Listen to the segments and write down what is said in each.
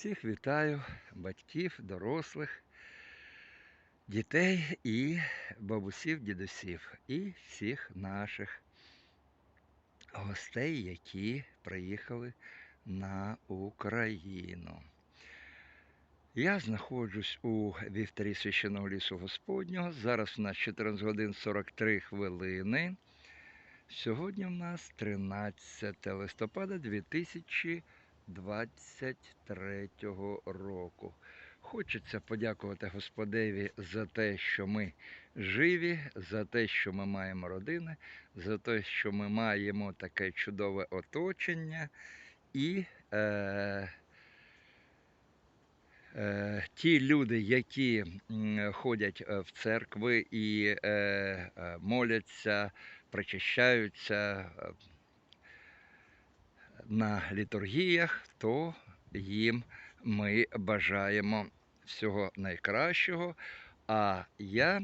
Всіх вітаю, батьків, дорослих, дітей і бабусів, дідусів, і всіх наших гостей, які приїхали на Україну. Я знаходжусь у вівтарі священного лісу Господнього. Зараз у нас 14 годин 43 хвилини. Сьогодні в нас 13 листопада 2023 року. Хочеться подякувати Господеві за те, що ми живі, за те, що ми маємо родини, за те, що ми маємо таке чудове оточення і е, е, ті люди, які ходять е, в церкви і е, моляться, причащаються на літургіях, то їм ми бажаємо всього найкращого. А я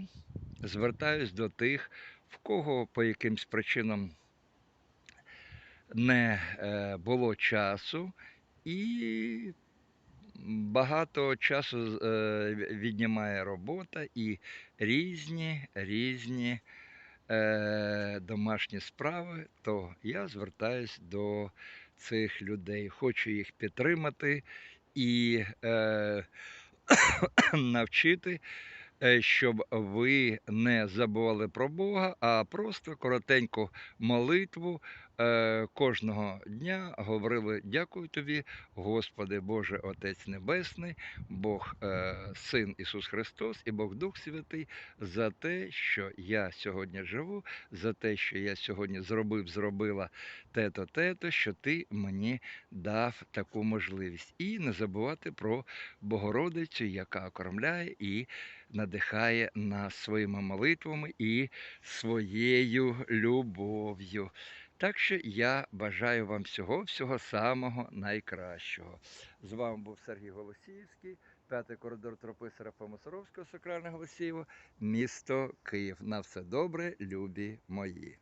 звертаюсь до тих, в кого по якимсь причинам не е, було часу, і багато часу е, віднімає робота і різні різні е, домашні справи, то я звертаюсь до цих людей. Хочу їх підтримати і е, навчити, е, щоб ви не забували про Бога, а просто коротеньку молитву кожного дня говорили: Дякую тобі, Господи, Боже Отець Небесний, Бог е, Син Ісус Христос і Бог Дух Святий за те, що я сьогодні живу, за те, що я сьогодні зробив, зробила те-то, те-то, що ти мені дав таку можливість. І не забувати про Богородицю, яка окормляє і надихає нас своїми молитвами і своєю любов'ю. Так що я бажаю вам всього, всього самого найкращого. З вами був Сергій Голосіївський, п'ятий коридор тропи Серафа Саровського, Сакральне Голосіїво, місто Київ. На все добре, любі мої.